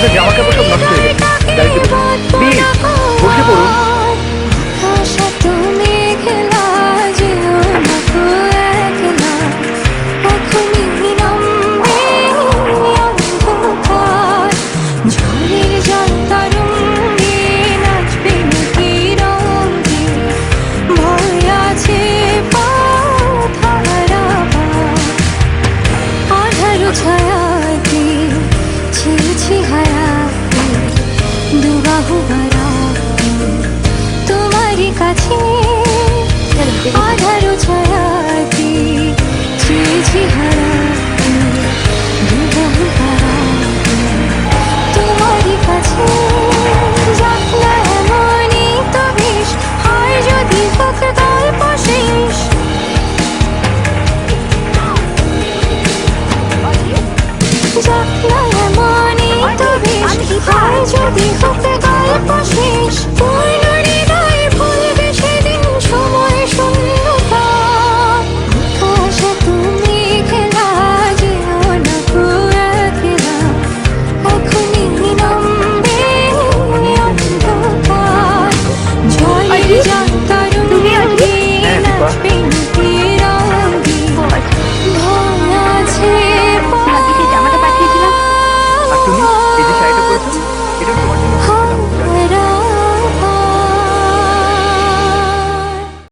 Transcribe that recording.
আপনার জামা কাপড় সব নষ্ট হয়ে গেছে। দুবাহু ভরা যদি হতে গল্প সে